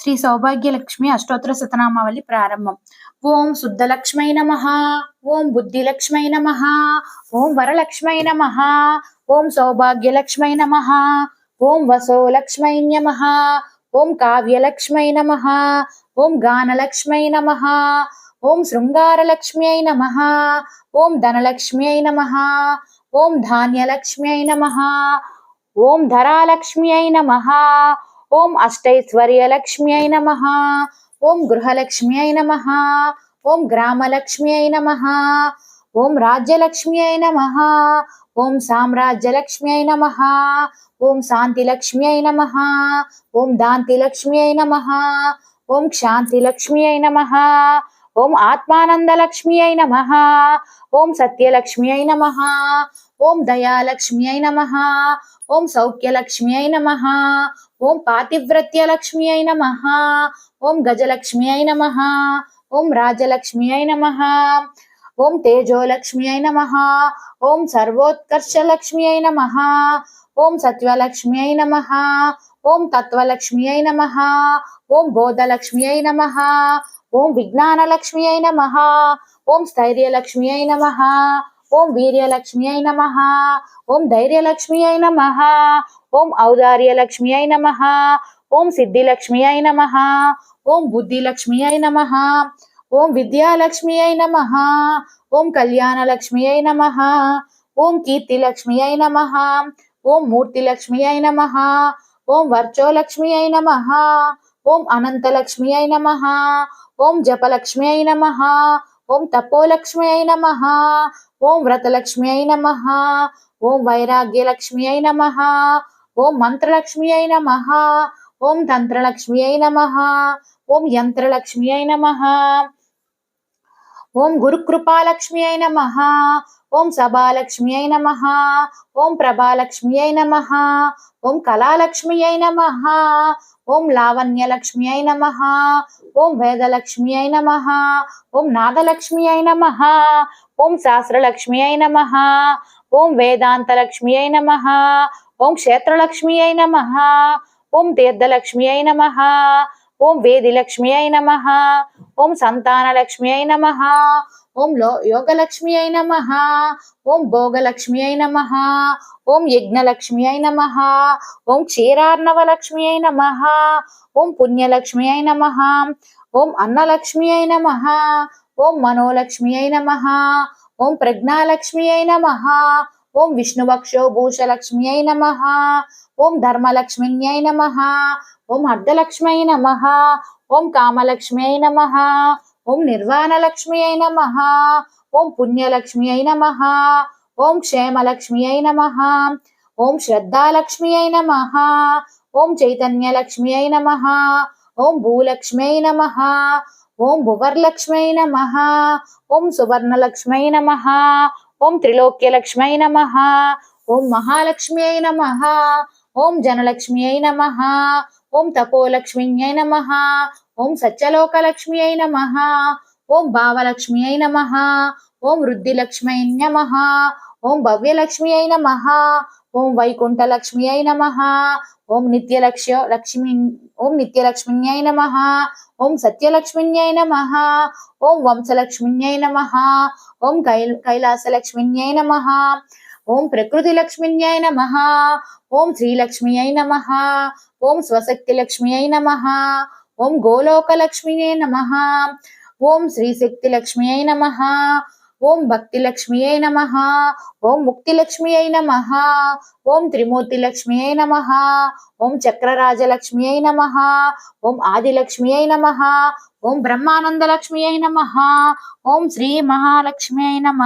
శ్రీ సౌభాగ్యలక్ష్మి అష్టోత్తర శతనామావళి ప్రారంభం ఓం శుద్ధలక్ష్మై నమ ఓం బుద్ధిలక్ష్మై నమ ఓం వరలక్ష్మై నమ ఓం సౌభాగ్యలక్ష్మై నమ ఓం వసోలక్ష్మై నమ ఓం కావ్యలక్ష్మై నమ ఓం గానలక్ష్మై నమ ఓం శృంగారలక్ష్మ్యై నమ ఓం ధనలక్ష్మ్యై నమ ఓం ధాన్యలక్ష్మ్యై నమ ఓం ధరాలక్ష్మ్యై నమ ఓం అష్టైశ్వర్యలక్ష్మ్యై నమ ఓం గృహలక్ష్మ్యై నమ ఓం గ్రామలక్ష్మ్యై నమ ఓం రాజ్యలక్ష్మ్యై నమ ఓం సామ్రాజ్యలక్ష్మ్యై నమ ఓం శాంతిలక్ష్మ్యై నమ ఓం దాంతిలక్ష్మ్యై నమ ఓం క్షాంతిలక్ష్మ్యై నమ ఓం ఆత్మానందలక్ష్మ్యై నమ ఓం సత్యలక్ష్మ్యై నమ ఓం దయాలక్ష్మ్యై నమ ఓం సౌఖ్యలక్ష్మ్యై నమ ఓం పాతివ్రత్యలక్ష్మ్యై నమ ఓం గజలక్ష్మ్యై నమ ఓం రాజలక్ష్మ్యై నమ ఓం తేజోలక్ష్మ్యై నమ ఓం సర్వోత్కర్షలక్ష్మ్యై నమ ఓం సత్వలక్ష్మ్యై నమ ఓం తత్వలక్ష్మి తత్వలక్ష్మ్యై నమ ఓం బోధలక్ష్మి బోధలక్ష్మ్యై నమ ఓం విజ్ఞానలక్ష్మి విజ్ఞానలక్ష్మ్యై నమ ఓం స్థైర్యలక్ష్మి స్థైర్యలక్ష్మ్యై నమ ఓం వీర్యలక్ష్మి వీర్యలక్ష్మ్యై నమ ఓం ధైర్యలక్ష్మి ధైర్యలక్ష్మ్యై నమ ఓం ఔదార్యలక్ష్మి ఔదార్యలక్ష్మ్యై నమ ఓం సిద్ధిలక్ష్మి సిద్ధిలక్ష్మ్యై నమ ఓం బుద్ధిలక్ష్మి బుద్ధిలక్ష్మ్యై నమ ఓం విద్యాలక్ష్మి విద్యాలక్ష్మ్యై నమ ఓం కళ్యాణలక్ష్మి కళ్యాణలక్ష్మ్యై నమ ఓం కీర్తిలక్ష్మి కీర్తిలక్ష్మ్యై నమ ఓం మూర్తిలక్ష్మి మూర్తిలక్ష్మ్యై నమ ఓం వర్చోలక్ష్మ్యై నమ ఓం అనంతలక్ష్మ్యై నమ ఓం జపలక్ష్మ్యై నమ ఓం తపోలక్ష్మ్యై నమ ఓం వ్రతలక్ష్మ్యై నమ ఓం వైరాగ్యలక్ష్మ్యై నమ ఓం మంత్రలక్ష్మ్యై నమ ఓం తంత్రలక్ష్మ్యై నమ ఓం యంత్రలక్ష్మ్యై నమ ఓం గురుకృపాలక్ష్మ్యై నమ ఓం సభాలక్ష్మి అయి నమ ఓం ప్రభాలక్ష్మి అయి నమ ఓం కళాలక్ష్మి అయి నమ ఓం లావణ్యలక్ష్మి అయి నమ ఓం వేదలక్ష్మి అయి నమ ఓం నాదలక్ష్మ్యై నమ ఓం శాస్త్రలక్ష్మి అయి నమ ఓం వేదాంతలక్ష్మి అయి నమ ఓం క్షేత్రలక్ష్మి అయి నమ ఓం తీర్థలక్ష్మి అయి నమ ఓం వేదిలక్ష్మి అయి నమ ఓం సంతానలక్ష్మ్యై నమ. ఓం లో అయి నమ. ఓం భోగలక్ష్మి అయి నమ. ఓం యజ్ఞలక్ష్మి అయి నమ. ఓం క్షీరార్ణవలక్ష్మ్యై నమ. ఓం పుణ్యలక్ష్మి అయి నమ. ఓం అన్నలక్ష్మి అయి నమ. ఓం మనోలక్ష్మి అయి నమ. ఓం ప్రజ్ఞాలక్ష్మి అయి నమ. ఓం విష్ణువక్షో భూషలక్ష్మ్యై నమ ఓం ధర్మలక్ష్మిన్యై నమ ఓం అర్ధలక్ష్మై నమ ఓం కామలక్ష్మ్యై నమ ఓం నిర్వాణలక్ష్మి అయి నమ ఓం పుణ్యలక్ష్మి అయి నమ ఓం క్షేమలక్ష్మి అయి నమ ఓం శ్రద్ధాలక్ష్మి అయి నమ ఓం చైతన్యలక్ష్మి అయి నమ ఓం భూలక్ష్మి అయి నమ ఓం భువర్లక్ష్మి నమ ఓం సువర్ణలక్ష్మి నమ ఓం త్రిలోక్యలక్ష్మి నమ ఓం మహాలక్ష్మి అయి నమ ఓం జనలక్ష్మి అయి నమ ఓం తపోలక్ష్మిన్యై నమ ఓం సత్యలోకలక్ష్మి అయి నమ ఓం భావలక్ష్మి అయి నమ ఓం వృద్ధిలక్ష్మి అయి నమ ఓం భవ్యలక్ష్మి అయిన మహా ఓం వైకుంఠలక్ష్మి అయిన మహా ఓం నిత్యలక్ష్య లక్ష్మి ఓం నిత్యలక్ష్మిన్యై నమ ఓం సత్యలక్ష్మిన్యై నమ ఓం వంశలక్ష్మిన్యై నమ ఓం కైల కైలాసలక్ష్మిన్యై నమ ఓం ప్రకృతి లక్ష్మిన్యై నమ ఓం శ్రీలక్ష్మి అయి నమ ఓం స్వశక్తి లక్ష్మి అయి నమ ఓం గోలోకలక్ష్మి అయి నమ ఓం శ్రీశక్తి లక్ష్మి అయి నమ ఓం భక్తి లక్ష్మి అయి నమ. ఓం ముక్తి లక్ష్మి అయి నమ. ఓం త్రిమూర్తి లక్ష్మి అయి నమ. ఓం చక్రరాజలక్ష్మి అయి నమ. ఓం ఆదిలక్ష్మి అయి నమ. ఓం బ్రహ్మానంద లక్ష్మి అయి నమ. ఓం శ్రీ మహాలక్ష్మి అయి నమ.